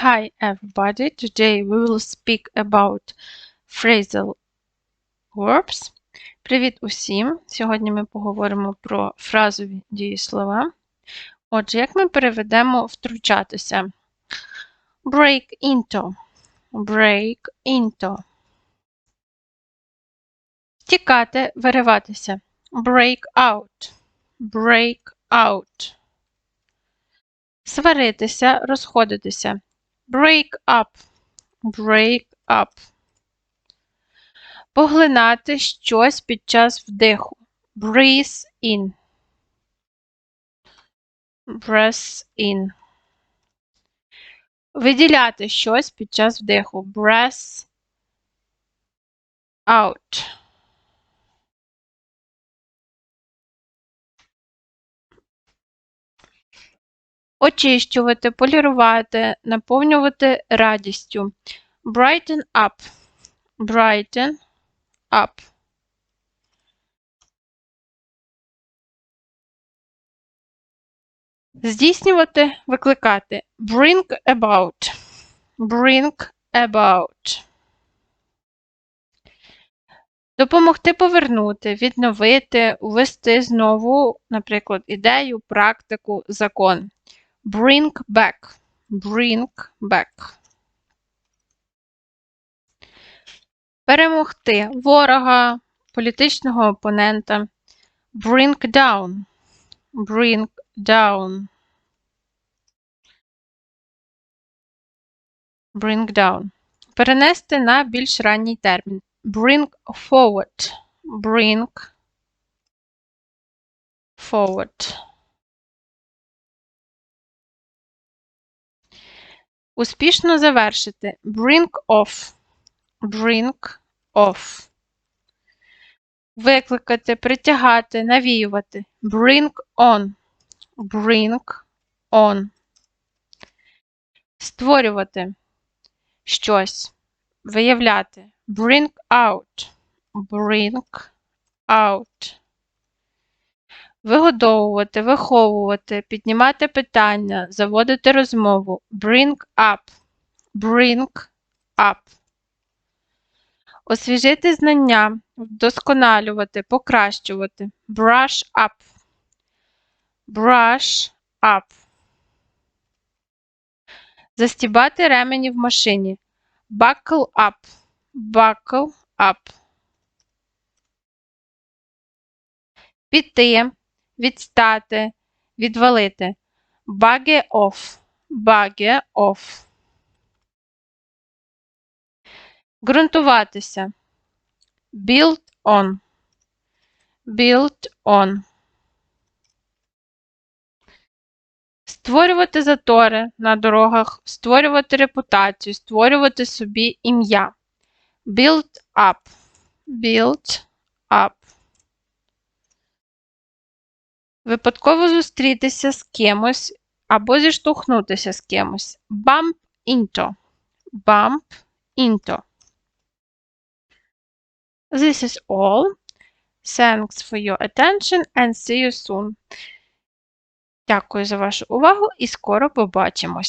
Hi everybody, today we will speak about phrasal verbs. Привіт усім! Сьогодні ми поговоримо про фразові дієслова. Отже, як ми переведемо втручатися? Break into. Break into. Тікати, вириватися. Break out. Break out. Сваритися, розходитися. Break up. Break up. Поглинати щось під час вдиху. Breathe in. Breath in. Виділяти щось під час вдиху. Breath out. Очищувати, полірувати, наповнювати радістю. Brighten up. Brighten up. Здійснювати, викликати. Bring about. Bring about. Допомогти повернути, відновити, ввести знову, наприклад, ідею, практику, закон. Bring back. Bring back. Перемогти ворога, політичного опонента. Bring down. Bring down. Bring down. Перенести на більш ранній термін. Bring forward. Bring forward. Успішно завершити. Bring off. Bring off. Викликати, притягати, навіювати. Bring on. Bring on. Створювати щось. Виявляти. Bring out. Bring out. Вигодовувати, виховувати, піднімати питання, заводити розмову. Bring up. Bring up. Освіжити знання, вдосконалювати, покращувати. Brush up. Brush up. Застібати ремені в машині. Buckle up. Buckle up. Піти, відстати, відвалити. Buggy off. Buggy off. Ґрунтуватися. Build on. Build on. Створювати затори на дорогах, створювати репутацію, створювати собі ім'я. Build up. Build up. Випадково зустрітися з кимось або зіштовхнутися з кимось. Bump into. Bump into. This is all. Thanks for your attention and see you soon. Дякую за вашу увагу і скоро побачимось!